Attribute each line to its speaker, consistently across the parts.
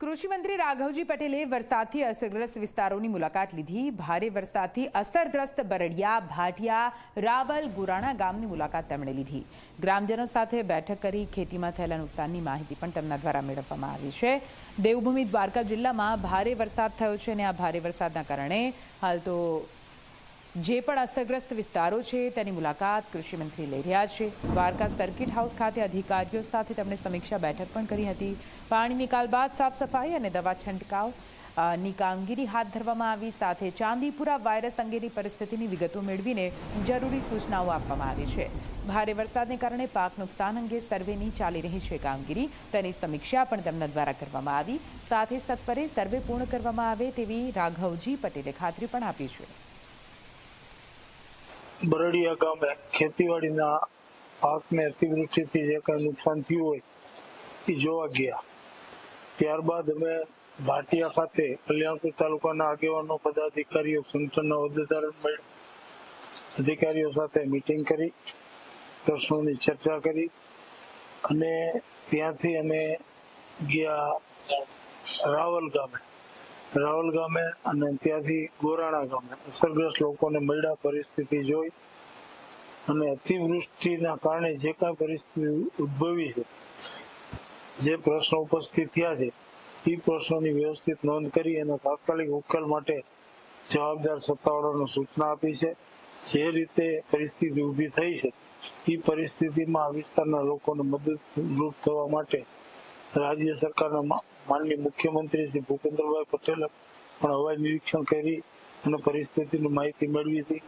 Speaker 1: કૃષિ મંત્રી રાઘવજી પટેલે વરસાદથી અસરગ્રસ્ત વિસ્તારોની મુલાકાત લીધી. ભારે વરસાદથી અસરગ્રસ્ત બરડિયા, ભાટિયા, રાવલ, ગુરાણા ગામની મુલાકાત તેમણે લીધી. ગ્રામજનો સાથે બેઠક કરી ખેતીમાં થયેલા નુકસાનની માહિતી પણ તેમના દ્વારા મેળવવામાં આવી છે. દેવભૂમિ દ્વારકા જિલ્લામાં ભારે વરસાદ થયો છે અને આ ભારે વરસાદના કારણે હાલ તો જે પણ અસરગ્રસ્ત વિસ્તારો છે, તેની મુલાકાત કૃષિમંત્રી લઈ રહ્યા છે. દ્વારકા સર્કિટ હાઉસ ખાતે અધિકારીઓ સાથે તેમણે સમીક્ષા બેઠક પણ કરી હતી. પાણી નિકાલ બાદ સાફ સફાઈ અને દવા છંટકાવની કામગીરી હાથ ધરવામાં આવી. સાથે ચાંદીપુરા વાયરસ અંગેની પરિસ્થિતિની વિગતો મેળવીને જરૂરી સૂચનાઓ આપવામાં આવી છે. ભારે વરસાદને કારણે પાક નુકસાન અંગે સર્વેની ચાલી રહી છે કામગીરી. તેની સમીક્ષા પણ તેમના દ્વારા કરવામાં આવી. સાથે સત્વરે સર્વે પૂર્ણ કરવામાં આવે તેવી રાઘવજી પટેલે ખાતરી પણ આપી છે.
Speaker 2: બરડિયા ગામે ખેતીવાડીના પાકને અતિવૃષ્ટિથી જે કાંઈ નુકસાન થયું હોય, એ જોવા ગયા. ત્યારબાદ અમે ભાટિયા ખાતે કલ્યાણપુર તાલુકાના આગેવાનો, પદાધિકારીઓ, સંગઠનના હોદ્દેદાર અધિકારીઓ સાથે મીટિંગ કરી, પ્રશ્નોની ચર્ચા કરી અને ત્યાંથી અમે ગયા રાવલ ગામે. રાવલ ગામે અને ત્યાંથી ગોરાણા ગામે અસરગ્રસ્ત લોકોને મળ્યા પરિસ્થિતિ જોઈ અને અતિવૃષ્ટિના કારણે જે કાંઈ પરિસ્થિતિ ઉદ્ભવી છે, જે પ્રશ્નો ઉપસ્થિત થયા છે એ પ્રશ્નોની વ્યવસ્થિત નોંધ કરી અને તાત્કાલિક ઉકેલ માટે જવાબદાર સત્તાવાળાને સૂચના આપી છે. જે રીતે પરિસ્થિતિ ઊભી થઈ છે એ પરિસ્થિતિમાં આ વિસ્તારના લોકોને મદદરૂપ થવા માટે રાજ્ય સરકારના માનનીય મુખ્યમંત્રી શ્રી ભૂપેન્દ્રભાઈ પટેલે પણ હવાઈ નિરીક્ષણ કરી અને પરિસ્થિતિની માહિતી મેળવી હતી.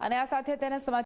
Speaker 1: અને આ સાથે તેને સમાચાર